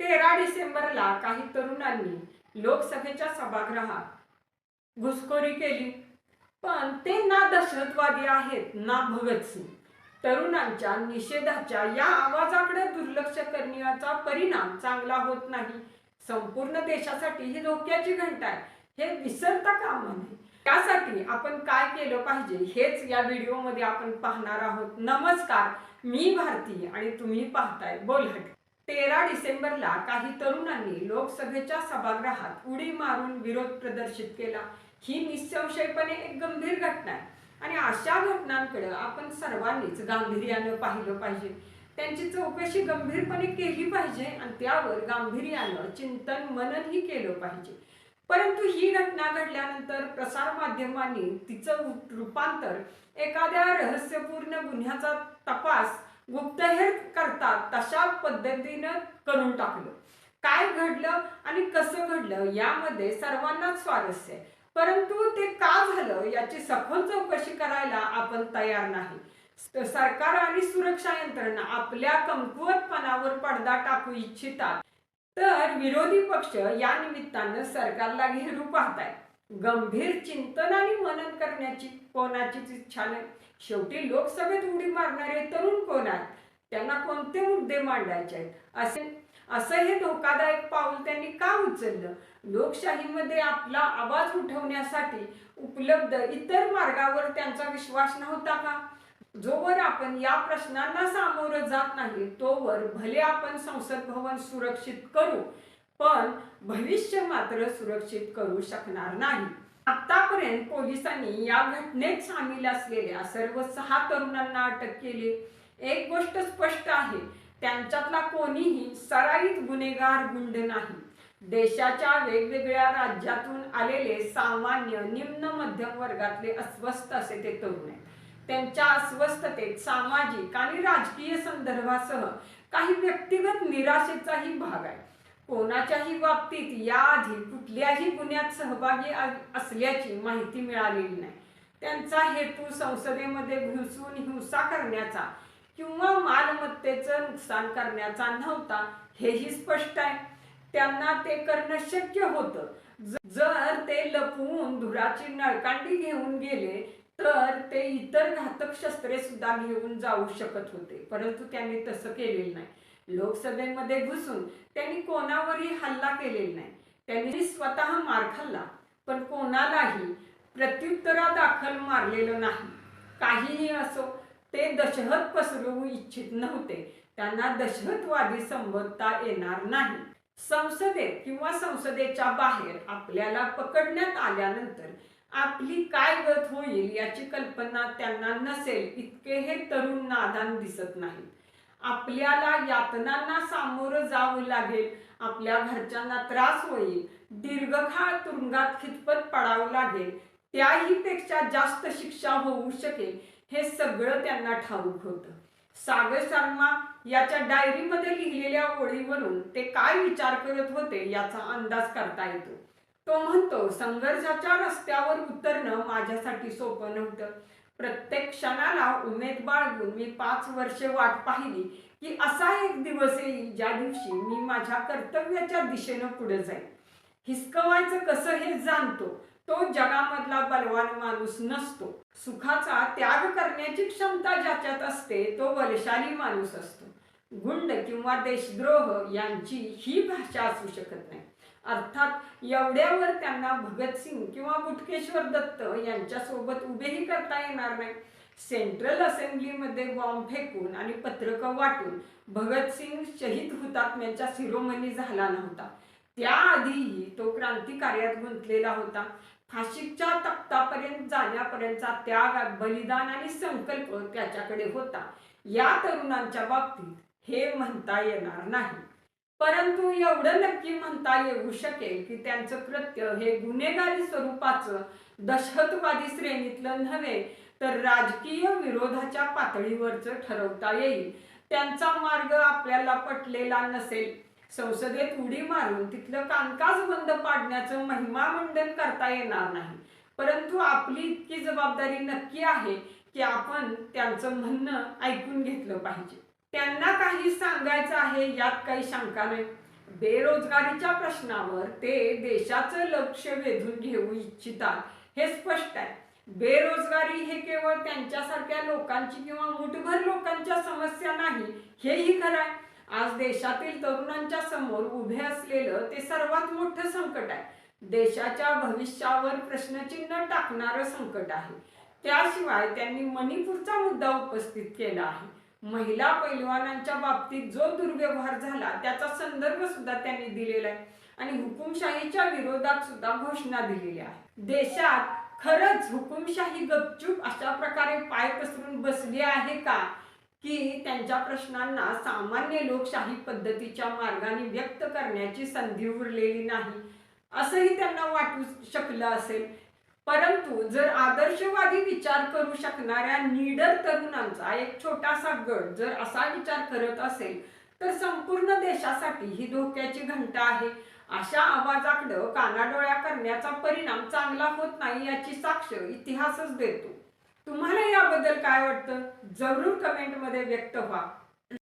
तेरा डिसेंबरला काही तरुणांनी लोकसभेच्या सभागृहात घुसखोरी केली. पण ते ना दहशतवादी आहेत ना भगतसिंग. तरुणांच्या निषेधाच्या या आवाजाकडे दुर्लक्ष करण्याचा परिणाम चांगला होत नाही. संपूर्ण देशासाठी ही धोक्याची घंटा आहे. हे विसरता कामा नये. त्यासाठी आपण काय केलं पाहिजे हेच या व्हिडिओमध्ये आपण पाहणार आहोत. नमस्कार मी भारती आणि तुम्ही पाहताय बोलहट. तेरा डिसेंबरला काही तरुणांनी लोकसभेच्या सभागृहात उडी मारून विरोध प्रदर्शित केला. ही निसंशयपणे एक गंभीर घटना आहे. आणि अशा घटनांकडे आपण सर्वांनीच गांभीर्यानं पाहिलं पाहिजे. त्यांची चौकशी गंभीरपणे केली पाहिजे आणि त्यावर गांभीर्यानं चिंतन मननही केलं पाहिजे. परंतु ही घटना घडल्यानंतर प्रसार माध्यमांनी तिचं रूपांतर एखाद्या रहस्यपूर्ण गुन्ह्याचा तपास गुप्तहेर करतात तशा पद्धतीनं करून टाकलं. काय घडलं आणि कसं घडलं यामध्ये सर्वांनाच स्वारस्य आहे. परंतु ते का झालं याची सखोल चौकशी करायला आपण तयार नाही. सरकार आणि सुरक्षा यंत्रणा आपल्या कमकुवतपणावर पडदा टाकू इच्छितात. तर विरोधी पक्ष या निमित्तानं सरकारला घेरू पाहताय गंभीर चिंतन आणि मनन करण्याची कोणाचीच इच्छा नाही. शेवटी लोकसभेत उडी मारणारे तरुण कोण आहेत? त्यांना कोणते मुद्दे मांडायचे आहेत? असे असं हे धोकादायक पाऊल त्यांनी का उचललं? लोकशाहीमध्ये आपला आवाज उठवण्यासाठी उपलब्ध इतर मार्गावर त्यांचा विश्वास नव्हता का? जोवर आपण या प्रश्नांना सामोरं जात नाही तोवर भले आपण संसद भवन सुरक्षित करू पण भविष्य मात्र सुरक्षित करू शकणार नाही. आतापर्यंत पोलिसांनी या घटनेत सामील असलेल्या सर्व सहा तरुणांना अटक केली. एक गोष्ट स्पष्ट आहे त्यांच्यातला कोणीही सराईत गुन्हेगार गुंड नाही. देशाच्या वेगवेगळ्या राज्यातून आलेले सामान्य निम्न मध्यम वर्गातले अस्वस्थ असे ते तरुण आहेत. त्यांच्या अस्वस्थतेत सामाजिक आणि राजकीय संदर्भासह काही व्यक्तिगत निराशेचाही भाग आहे. कोणाच्याही बाबतीत याआधी कुठल्याही गुन्ह्यात सहभागी असल्याची माहिती मिळालेली नाही. त्यांचा हेतू संसदेमध्ये घुसून हिंसा करण्याचा किंवा मालमत्तेचं नुकसान करण्याचा नव्हता हेही स्पष्ट आहे. त्यांना ते करणं शक्य होतं. जर ते लपवून धुराची नळकांडी घेऊन गेले तर ते इतर घातक शस्त्रे सुद्धा घेऊन जाऊ शकत होते. परंतु त्यांनी तसं केलेलं नाही. लोकसभेमध्ये घुसून त्यांनी कोणावरही हल्ला केलेला नाही. त्यांनी स्वतः मार खाल्ला पण कोणालाही प्रत्युत्तरादाखल मारलेलं नाही. काहीही असो ते दशहत पसरवू इच्छित नव्हते. त्यांना दशहतवादी संबोधता येणार नाही. संसदेत किंवा संसदेच्या बाहेर आपल्याला पकडण्यात आल्यानंतर आपली काय गत होईल याची कल्पना त्यांना नसेल इतके हे तरुण नादान दिसत नाही आपल्याला यातनांना सामोरं जावं लागेल. आपल्या घरच्यांना त्रास होईल. दीर्घकाळ तुरुंगात खितपत पडावं लागेल. त्याही पेक्षा जास्त शिक्षा होऊ शकेल. हे सगळं त्यांना ठाऊक होतं. सागर शर्मा याच्या डायरीमध्ये लिहिलेल्या ओळीवरून ते काय विचार करत होते याचा अंदाज करता येतो. तो म्हणतो संघर्षाच्या रस्त्यावर उतरणं माझ्यासाठी सोपं नव्हतं. प्रत्येक क्षणाला उमेद बाळगून मी पाच वर्षे वाट पाहिली की असा एक दिवस येईल ज्या दिवशी मी माझ्या कर्तव्याच्या दिशेनं पुढे जाईल हिसकवायचं कसं हे जाणतो. तो जगामधला बलवान माणूस नसतो. सुखाचा त्याग करण्याची क्षमता ज्याच्यात असते तो बलशाली माणूस असतो. गुंड किंवा देशद्रोह यांची ही भाषा असू शकत नाही. अर्थात एवढ्यावर त्यांना भगतसिंग किंवा बुटकेश्वर दत्त यांच्यासोबत उभेही करता येणार नाही. सेंट्रल असेंब्लीमध्ये बॉम्ब फेकून आणि पत्रकं वाटून भगतसिंग शहीद हुतात्म्यांच्या शिरोमणी झाला नव्हता. त्याआधीही तो क्रांतिकार्यात गुंतलेला होता. फाशीच्या तख्तापर्यंत जाण्यापर्यंतचा त्याग बलिदान आणि संकल्प त्याच्याकडे होता. या तरुणांच्या बाबतीत हे म्हणता येणार नाही. परंतु एवढं नक्की म्हणता येऊ शकेल की त्यांचं कृत्य हे गुन्हेगारी स्वरूपाचं दहशतवादी श्रेणीतलं नव्हे तर राजकीय विरोधाच्या पातळीवरचं ठरवता येईल. त्यांचा मार्ग आपल्याला पटलेला नसेल. संसदेत उडी मारून तिथलं कामकाज बंद पाडण्याचं महिमामंडन करता येणार नाही. परंतु आपली इतकी जबाबदारी नक्की आहे की आपण त्यांचं म्हणणं ऐकून घेतलं पाहिजे. त्यांना काही सांगायचं आहे यात काही शंका नाही. बेरोजगारीच्या प्रश्नावर ते देशाचं लक्ष वेधून घेऊ इच्छितात. हे स्पष्ट आहे. बेरोजगारी हे केवळ त्यांच्यासारख्या लोकांची किंवा मुठभर लोकांच्या समस्या नाही हेही खरं आहे. आज देशातील तरुणांच्या समोर उभे असलेलं ते सर्वात मोठं संकट आहे. देशाच्या भविष्यावर प्रश्नचिन्ह टाकणारं संकट आहे. त्याशिवाय त्यांनी मणिपूरचा मुद्दा उपस्थित केला आहे. महिला पैलवानांच्या बाबतीत जो दुर्व्यवहार झाला त्याचा संदर्भ सुद्धा त्यांनी दिलेला आहे. आणि हुकुमशाहीच्या विरोधात सुद्धा घोषणा दिलेली आहे देशात खरंच हुकुमशाही गपचूप अशा प्रकारे पाय पसरून बसली आहे का? की त्यांच्या प्रश्नांना सामान्य लोकशाही पद्धतीच्या मार्गाने व्यक्त करण्याची संधी उरलेली नाही. असंही त्यांना वाटू शकलं असेल. परंतु जर आदर्शवादी विचार करू शकणाऱ्या निडर तरुणांचा एक छोटासा गट जर असा विचार करत असेल तर संपूर्ण देशासाठी ही धोक्याची घंटा आहे. अशा आवाजाकडं कानाडोळ्या करण्याचा परिणाम चांगला होत नाही याची साक्ष इतिहासच देतो. तुम्हाला याबद्दल काय वाटतं? जरूर कमेंटमध्ये व्यक्त व्हा.